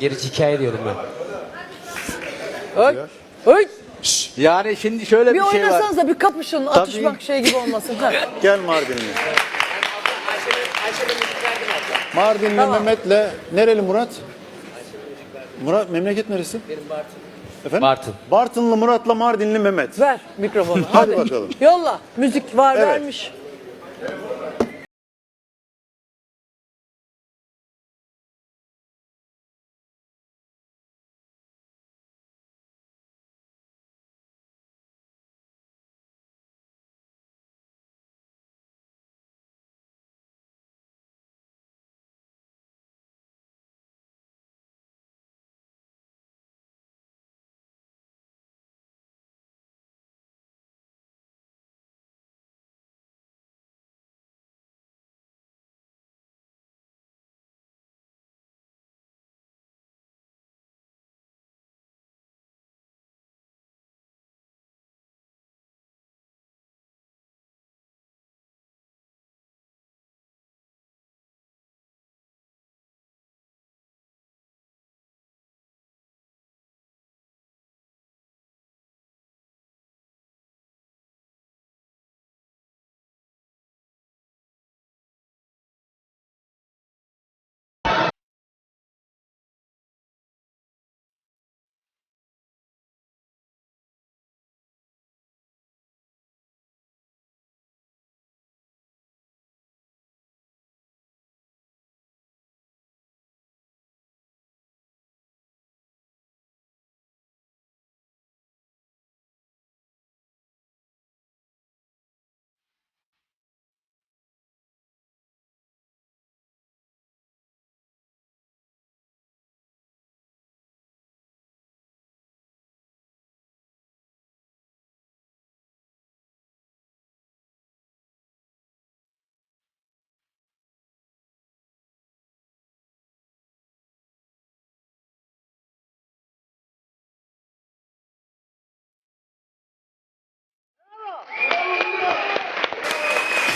Gerisi hikaye diyorum ben. Oy. Oy. Yani şimdi şöyle Bir bir, şey var. oynasanız da bir kapışın. Atışmak şey gibi olmasın. Ha. Gel Mardinli. Mardinli Tamam. Mehmet'le nereli Murat? Murat memleket neresi? Benim Bartın. Efendim? Bartın. Bartınlı Murat'la Mardinli Mehmet. Ver mikrofonu. Hadi bakalım. Yolla. Müzik var Evet. vermiş.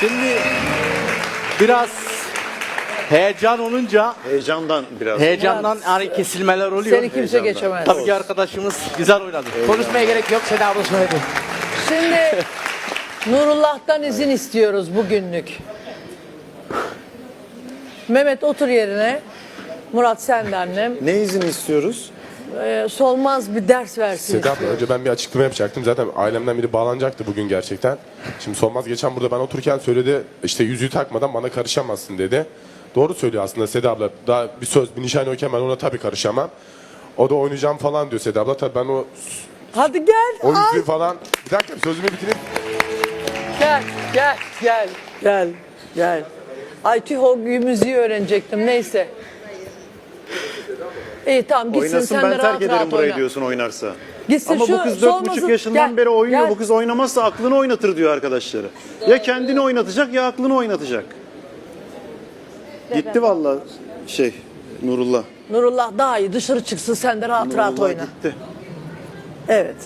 Şimdi biraz heyecan olunca Heyecandan biraz. heyecandan hani kesilmeler oluyor. Seni kimse Heyecandan. geçemez. Tabii ki arkadaşımız güzel oynadı. Konuşmaya gerek yok. Seda abla söyledi. Şimdi Nurullah'tan izin istiyoruz bugünlük. Mehmet otur yerine. Murat sen de annem. Ne izin istiyoruz? Ee, solmaz bir ders versin Seda abla önce ben bir açıklama yapacaktım. Zaten ailemden biri bağlanacaktı bugün gerçekten. Şimdi Solmaz geçen burada ben otururken söyledi işte yüzüğü takmadan bana karışamazsın dedi. Doğru söylüyor aslında Seda abla. Daha bir söz bir nişan yokken ben ona tabii karışamam. O da oynayacağım falan diyor Seda abla. Tabii ben o, Hadi gel. o Ay, yüzüğü falan... Bir dakika sözümü bitireyim. gel, gel, gel, gel, gel. Ay tüh o müziği öğrenecektim. Neyse. İyi tamam gitsin Oynasın sen ben de terk rahat ederim rahat burayı oyna. diyorsun oynarsa. Gitsin Ama şu bu kız dört buçuk yaşından Gel, beri oynuyor. gel. Bu kız oynamazsa aklını oynatır diyor arkadaşları. Ya kendini oynatacak ya aklını oynatacak. Gitti vallahi şey Nurullah. Nurullah daha iyi dışarı çıksın sen de rahat rahat Nurullah oyna. gitti. Evet.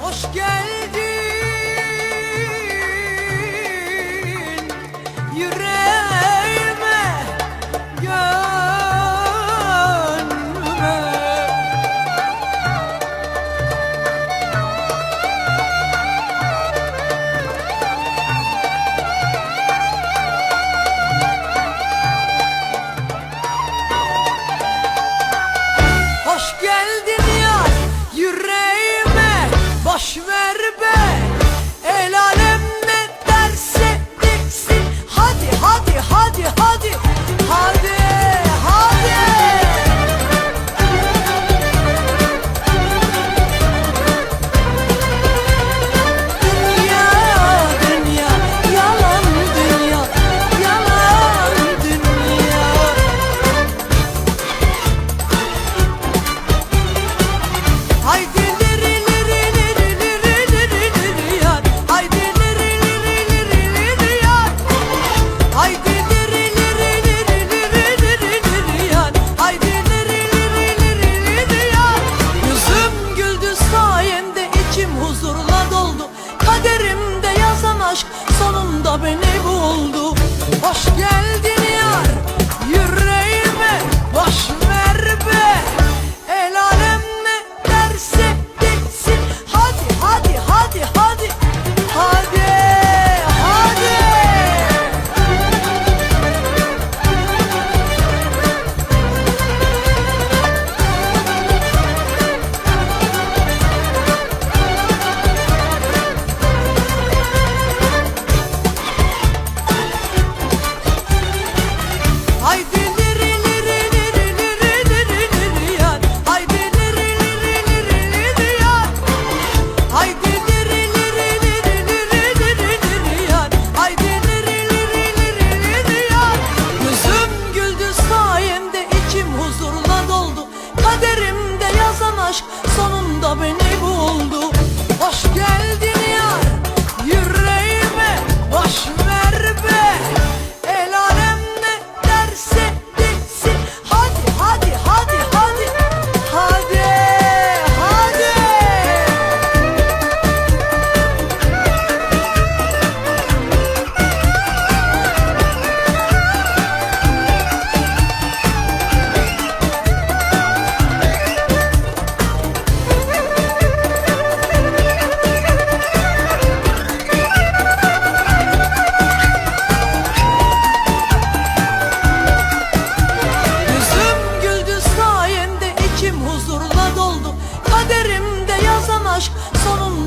Hoş geldin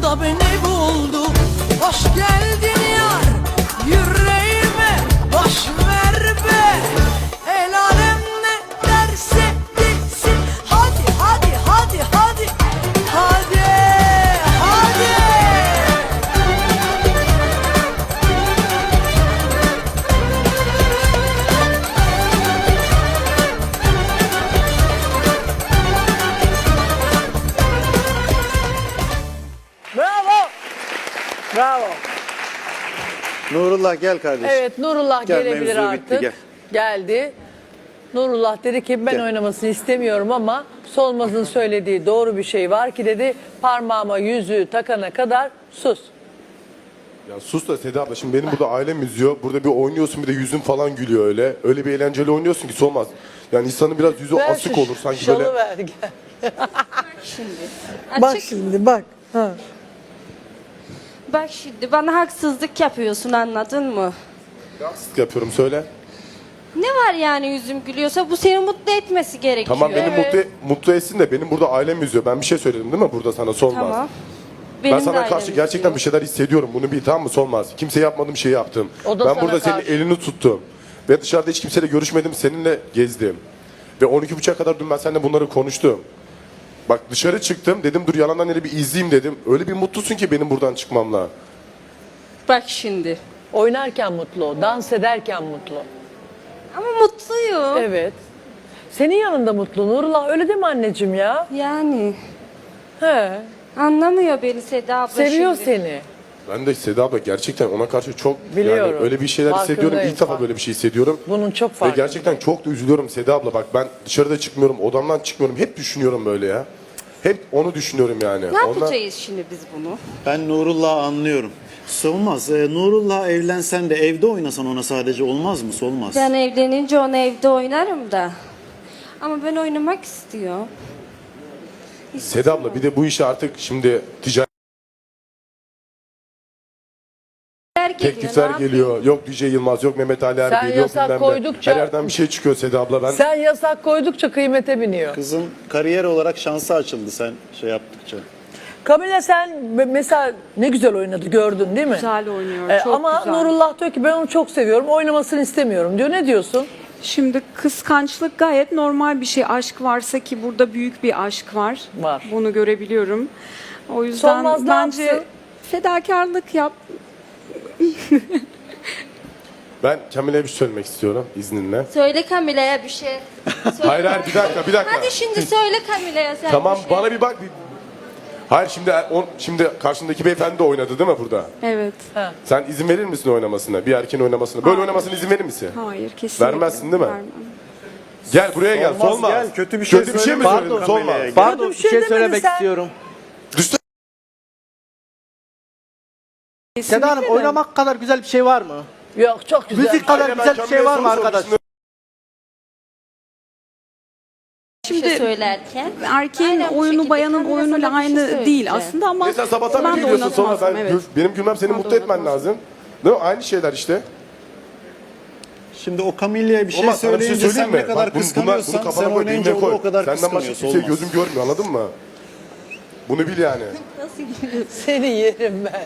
da beni Nurullah gel kardeşim. Evet Nurullah Gel, gelebilir mevzu artık. bitti, gel. Geldi. Nurullah dedi ki ben Gel. oynamasını istemiyorum ama Solmaz'ın söylediği doğru bir şey var ki dedi parmağıma yüzüğü takana kadar sus. Ya sus da Seda abla şimdi benim burada ailem izliyor. Burada bir oynuyorsun bir de yüzün falan gülüyor öyle. Öyle bir eğlenceli oynuyorsun ki solmaz. Yani insanın biraz yüzü Ver asık şu olur sanki şalı böyle. ver gel. Şimdi. Bak şimdi bak. Ha. Bak şimdi bana haksızlık yapıyorsun anladın mı? Haksızlık yapıyorum söyle. Ne var yani yüzüm gülüyorsa bu seni mutlu etmesi gerekiyor. Tamam beni mutlu, mutlu etsin de benim burada ailem izliyor. Ben bir şey söyledim değil mi burada sana solmaz. Tamam. ben Benim de sana ailem karşı gerçekten izliyor. bir şeyler hissediyorum. Bunu bir tamam mı solmaz. Kimse yapmadığım şeyi yaptım. O da ben sana burada karşı. senin elini tuttum. Ve dışarıda hiç kimseyle görüşmedim. Seninle gezdim. Ve 12.30'a kadar dün ben seninle bunları konuştum. Bak dışarı çıktım dedim dur yalandan yere bir izleyeyim dedim. Öyle bir mutlusun ki benim buradan çıkmamla. Bak şimdi. Oynarken mutlu, dans ederken mutlu. Ama mutluyum. Evet. Senin yanında mutlu Nurullah öyle değil mi anneciğim ya? Yani He. anlamıyor beni Seda abla Seviyor şimdi. seni. Ben de Seda abla gerçekten ona karşı çok Biliyorum. yani öyle bir şeyler hissediyorum. Farkındayım. İlk defa böyle bir şey hissediyorum. Bunun çok Ve farkı. gerçekten çok da üzülüyorum Seda abla. Bak ben dışarıda çıkmıyorum, odamdan çıkmıyorum. Hep düşünüyorum böyle ya. Hep onu düşünüyorum yani. Ne Ondan- yapacağız şimdi biz bunu? Ben Nurullah'ı anlıyorum. Solmaz. E, Nurullah evlensen de evde oynasan ona sadece olmaz mı? Solmaz. Ben evlenince onu evde oynarım da. Ama ben oynamak istiyor. Seda abla bir de bu işi artık şimdi ticaret Geliyor, teklifler ne yapayım? geliyor. Yok DJ Yılmaz, yok Mehmet Ali Sen Erbil, yok yasak bilmem ne. koydukça- Her yerden bir şey çıkıyor Seda abla. Ben Sen yasak koydukça kıymete biniyor. Kızın kariyer olarak şansı açıldı sen şey yaptıkça. Kamila sen me- mesela ne güzel oynadı gördün değil mi? Güzel oynuyor, Ee, çok ama güzel. Nurullah diyor ki ben onu çok seviyorum oynamasını istemiyorum diyor. Ne diyorsun? Şimdi kıskançlık gayet normal bir şey. Aşk varsa ki burada büyük bir aşk var. Var. Bunu görebiliyorum. O yüzden Solmaz bence fedakarlık yap. ben Kamil'e bir şey söylemek istiyorum izninle. Söyle Kamila'ya bir şey. Söyle. Hayır hayır bir dakika bir dakika. Hadi şimdi söyle Kamila'ya sen Tamam bir şey. bana bir bak. Hayır şimdi on, şimdi karşındaki beyefendi de oynadı değil mi burada? Evet. Sen izin verir misin oynamasına? Bir erkeğin oynamasına. Böyle oynamasına izin verir misin? Hayır kesinlikle. Vermezsin değil mi? Vermem. Gel buraya gel. Solmaz, Solmaz. gel. Kötü bir şey Kötü bir şey mi söyledim? Pardon. Pardon bir şey şey, söylemek sen. istiyorum. Seda Hanım oynamak kadar güzel bir şey var mı? Yok çok güzel. Müzik kadar Hayır, ben güzel bir şey var mı arkadaş? Bir şey Şimdi söylerken. erkeğin Aynen bu oyunu şekilde bayanın Kamila oyunuyla sana bir şey aynı değil söyleyeceğim. aslında ama Mesela sabahtan ben beri de geliyorsun sonra oynatmazdım, ben, evet. gül- benim gülmem seni Ben mutlu etmen oynatmazdım. lazım. Değil mi? Aynı şeyler işte. Şimdi o Camille'ye bir şey sana bir şey söyleyince söyleyeyim sen mi? ne kadar Bak, bunu- kıskanıyorsan bunu kafana sen koy, oynayınca o, koy. o kadar Senden başka kıskanıyor. kimse Solmaz. gözüm görmüyor anladın mı? Bunu bil yani. Seni yerim ben.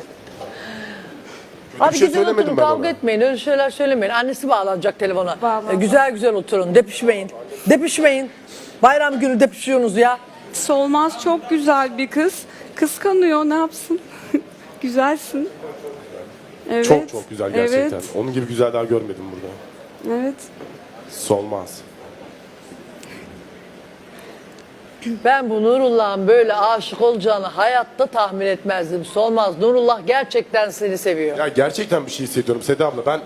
Hadi bir şey gidin söylemedim oturun ben kavga ona. etmeyin öyle şeyler söylemeyin. Annesi bağlanacak telefona. Bağlan. Ee, güzel güzel oturun depişmeyin. Depişmeyin. Bayram günü depişiyorsunuz ya. Solmaz çok güzel bir kız. Kıskanıyor ne yapsın? Güzelsin. Evet. Çok çok güzel gerçekten. Evet. Onun gibi güzel daha görmedim burada. Evet. Solmaz. Ben bu Nurullah'ın böyle aşık olacağını hayatta tahmin etmezdim. Solmaz. Nurullah gerçekten seni seviyor. Ya gerçekten bir şey hissediyorum Seda abla. Ben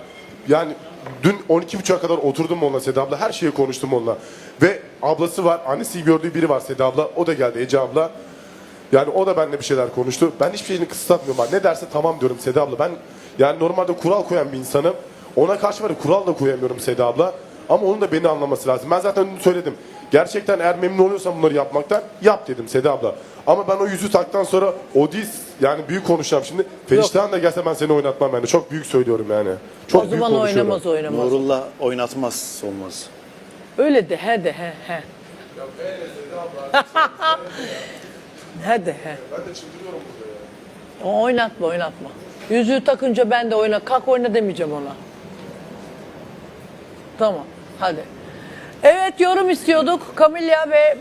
yani dün 12.30'a kadar oturdum onunla Seda abla. Her şeyi konuştum onunla. Ve ablası var. Annesi gördüğü biri var Seda abla. O da geldi Ece abla. Yani o da benimle bir şeyler konuştu. Ben hiçbir şeyini kısıtlatmıyorum. abi. Ne derse tamam diyorum Seda abla. Ben yani normalde kural koyan bir insanım. Ona karşı ya, kural da koyamıyorum Seda abla. Ama onun da beni anlaması lazım. Ben zaten dün söyledim. Gerçekten eğer memnun oluyorsan bunları yapmaktan yap dedim Seda abla. Ama ben o yüzü taktan sonra o değil yani büyük konuşacağım şimdi. Feriştah'ın da gelse ben seni oynatmam yani. Çok büyük söylüyorum yani. Çok o büyük zaman konuşuyorum. oynamaz oynamaz. Nurullah oynatmaz Solmaz. Öyle de he de he he. he de he. O oynatma oynatma. Yüzüğü takınca ben de oyna. Kalk oyna demeyeceğim ona. Tamam hadi. Evet yorum istiyorduk. Kamilya ve